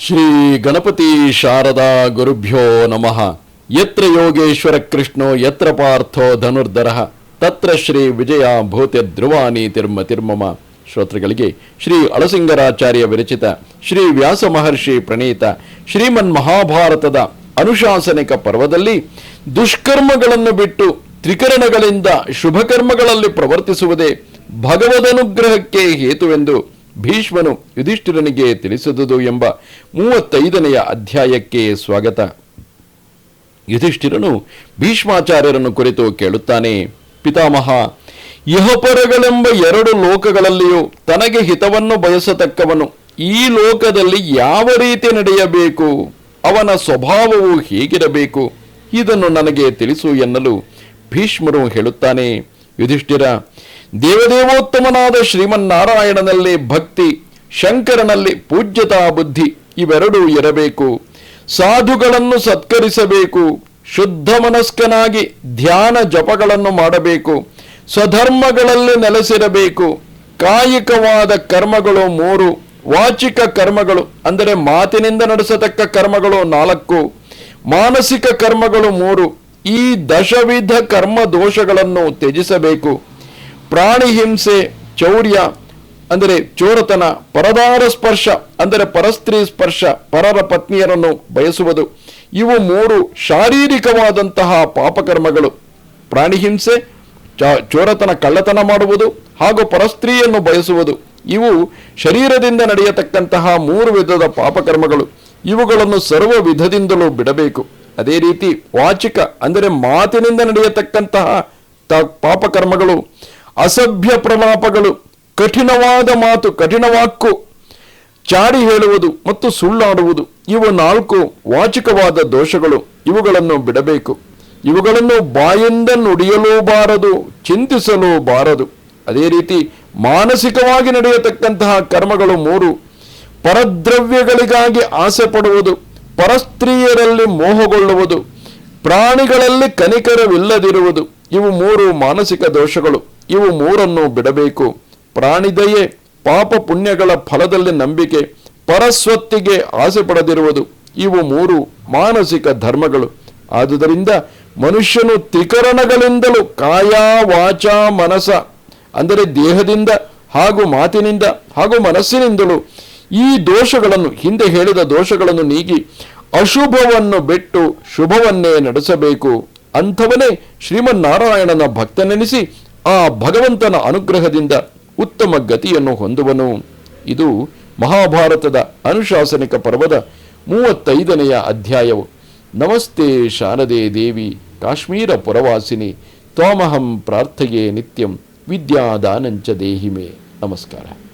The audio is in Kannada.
ಶ್ರೀ ಗಣಪತಿ ಶಾರದಾ ಗುರುಭ್ಯೋ ನಮಃ. ಯತ್ರ ಯೋಗೇಶ್ವರ ಕೃಷ್ಣೋ, ಯತ್ರ ಪಾರ್ಥೋ ಧನುರ್ಧರ. ತತ್ರ ಶ್ರೀ ವಿಜಯ ಭೂತೆ ಧ್ರುವಾನಿ ತಿರ್ಮ ತಿರ್ಮಮ. ಶ್ರೋತೃಗಳಿಗೆ ಶ್ರೀ ಅಳಸಿಂಗರಾಚಾರ್ಯ ವಿರಚಿತ ಶ್ರೀ ವ್ಯಾಸ ಮಹರ್ಷಿ ಪ್ರಣೀತ ಶ್ರೀಮನ್ ಮಹಾಭಾರತದ ಅನುಶಾಸನಿಕ ಪರ್ವದಲ್ಲಿ ದುಷ್ಕರ್ಮಗಳನ್ನು ಬಿಟ್ಟು ತ್ರಿಕರಣಗಳಿಂದ ಶುಭಕರ್ಮಗಳಲ್ಲಿ ಪ್ರವರ್ತಿಸುವುದೇ ಭಗವದನುಗ್ರಹಕ್ಕೆ ಹೇತುವೆಂದು ಭೀಷ್ಮನು ಯುಧಿಷ್ಠಿರನಿಗೆ ತಿಳಿಸಿದುದು ಎಂಬ ಮೂವತ್ತೈದನೆಯ ಅಧ್ಯಾಯಕ್ಕೆ ಸ್ವಾಗತ. ಯುಧಿಷ್ಠಿರನು ಭೀಷ್ಮಾಚಾರ್ಯರನ್ನು ಕುರಿತು ಕೇಳುತ್ತಾನೆ, ಪಿತಾಮಹ, ಯಹಪರಗಳೆಂಬ ಎರಡು ಲೋಕಗಳಲ್ಲಿಯೂ ತನಗೆ ಹಿತವನ್ನು ಬಯಸತಕ್ಕವನು ಈ ಲೋಕದಲ್ಲಿ ಯಾವ ರೀತಿ ನಡೆಯಬೇಕು, ಅವನ ಸ್ವಭಾವವು ಹೇಗಿರಬೇಕು, ಇದನ್ನು ನನಗೆ ತಿಳಿಸು ಎನ್ನಲು ಭೀಷ್ಮರು ಹೇಳುತ್ತಾನೆ, ಯುಧಿಷ್ಠಿರ ದೇವದೇವೋತ್ತಮನಾದ ಶ್ರೀಮನ್ನಾರಾಯಣನಲ್ಲಿ ಭಕ್ತಿ, ಶಂಕರನಲ್ಲಿ ಪೂಜ್ಯತಾ ಬುದ್ಧಿ ಇವೆರಡೂ ಇರಬೇಕು. ಸಾಧುಗಳನ್ನು ಸತ್ಕರಿಸಬೇಕು. ಶುದ್ಧ ಮನಸ್ಕನಾಗಿ ಧ್ಯಾನ ಜಪಗಳನ್ನು ಮಾಡಬೇಕು. ಸ್ವಧರ್ಮಗಳಲ್ಲಿ ನೆಲೆಸಿರಬೇಕು. ಕಾಯಿಕವಾದ ಕರ್ಮಗಳು ಮೂರು, ವಾಚಿಕ ಕರ್ಮಗಳು ಅಂದರೆ ಮಾತಿನಿಂದ ನಡೆಸತಕ್ಕ ಕರ್ಮಗಳು ನಾಲ್ಕು, ಮಾನಸಿಕ ಕರ್ಮಗಳು ಮೂರು, ಈ ದಶವಿಧ ಕರ್ಮ ದೋಷಗಳನ್ನು ತ್ಯಜಿಸಬೇಕು. ಪ್ರಾಣಿ ಹಿಂಸೆ ಚೌರ್ಯ, ಅಂದರೆ ಚೋರತನ, ಪರದಾರ ಸ್ಪರ್ಶ, ಅಂದರೆ ಪರಸ್ತ್ರೀ ಸ್ಪರ್ಶ, ಪರರ ಪತ್ನಿಯರನ್ನು ಬಯಸುವುದು. ಇವು ಮೂರು ಶಾರೀರಿಕವಾದಂತಹ ಪಾಪಕರ್ಮಗಳು. ಪ್ರಾಣಿ ಹಿಂಸೆ ಚೋರತನ ಕಳ್ಳತನ ಮಾಡುವುದು ಹಾಗೂ ಪರಸ್ತ್ರೀಯನ್ನು ಬಯಸುವುದು. ಇವು ಶರೀರದಿಂದ ನಡೆಯತಕ್ಕಂತಹ ಮೂರು ವಿಧದ ಪಾಪಕರ್ಮಗಳು. ಇವುಗಳನ್ನು ಸರ್ವ ವಿಧದಿಂದಲೂ ಬಿಡಬೇಕು. ಅದೇ ರೀತಿ ವಾಚಿಕ, ಅಂದರೆ ಮಾತಿನಿಂದ ನಡೆಯತಕ್ಕಂತಹ ತ- ಪಾಪಕರ್ಮಗಳು. ಅಸಭ್ಯ ಪ್ರಲಾಪಗಳು, ಕಠಿಣವಾದ ಮಾತು ಕಠಿಣ ವಾಕ್ಕು ಚಾಡಿ ಹೇಳುವುದು ಮತ್ತು ಸುಳ್ಳಾಡುವುದು, ಇವು ನಾಲ್ಕು ವಾಚಿಕವಾದ ದೋಷಗಳು. ಇವುಗಳನ್ನು ಬಿಡಬೇಕು. ಇವುಗಳನ್ನು ಬಾಯಿಂದ ನುಡಿಯಲೂ ಬಾರದು ಚಿಂತಿಸಲೂ ಬಾರದು ಅದೇ ರೀತಿ ಮಾನಸಿಕವಾಗಿ ನಡೆಯತಕ್ಕಂತಹ ಕರ್ಮಗಳು ಮೂರು, ಪರದ್ರವ್ಯಗಳಿಗಾಗಿ ಆಸೆ ಪಡುವುದು ಪರಸ್ತ್ರೀಯರಲ್ಲಿ ಮೋಹಗೊಳ್ಳುವುದು, ಪ್ರಾಣಿಗಳಲ್ಲಿ ಕನಿಕರವಿಲ್ಲದಿರುವುದು, ಇವು ಮೂರು ಮಾನಸಿಕ ದೋಷಗಳು. ಇವು ಮೂರನ್ನು ಬಿಡಬೇಕು. ಪ್ರಾಣಿದಯೆ, ಪಾಪ ಪುಣ್ಯಗಳ ಫಲದಲ್ಲಿ ನಂಬಿಕೆ, ಪರಸ್ವತ್ತಿಗೆ ಆಸೆ ಪಡೆದಿರುವುದು, ಇವು ಮೂರು ಮಾನಸಿಕ ಧರ್ಮಗಳು. ಆದುದರಿಂದ ಮನುಷ್ಯನು ತ್ರಿಕರಣಗಳಿಂದಲೂ ಕಾಯ ವಾಚ ಮನಸ, ಅಂದರೆ ದೇಹದಿಂದ ಹಾಗೂ ಮಾತಿನಿಂದ ಹಾಗೂ ಮನಸ್ಸಿನಿಂದಲೂ ಈ ದೋಷಗಳನ್ನು, ಹಿಂದೆ ಹೇಳಿದ ದೋಷಗಳನ್ನು ನೀಗಿ ಅಶುಭವನ್ನು ಬಿಟ್ಟು ಶುಭವನ್ನೇ ನಡೆಸಬೇಕು. ಅಂಥವನೇ ಶ್ರೀಮನ್ನಾರಾಯಣನ ಭಕ್ತನೆನಿಸಿ ಆ ಭಗವಂತನ ಅನುಗ್ರಹದಿಂದ ಉತ್ತಮ ಗತಿಯನ್ನು ಹೊಂದುವನು. ಇದು ಮಹಾಭಾರತದ ಅನುಶಾಸನಿಕ ಪರ್ವದ ಮೂವತ್ತೈದನೆಯ ಅಧ್ಯಾಯವು. ನಮಸ್ತೆ ಶಾರದೆ ದೇವಿ, ಕಾಶ್ಮೀರ ಪುರವಾಸಿನಿ, ತ್ವಾಮಹಂ ಪ್ರಾರ್ಥೆಯೇ ನಿತ್ಯಂ, ವಿದ್ಯಾದಾನಂಚ ದೇಹಿಮೆ. ನಮಸ್ಕಾರ.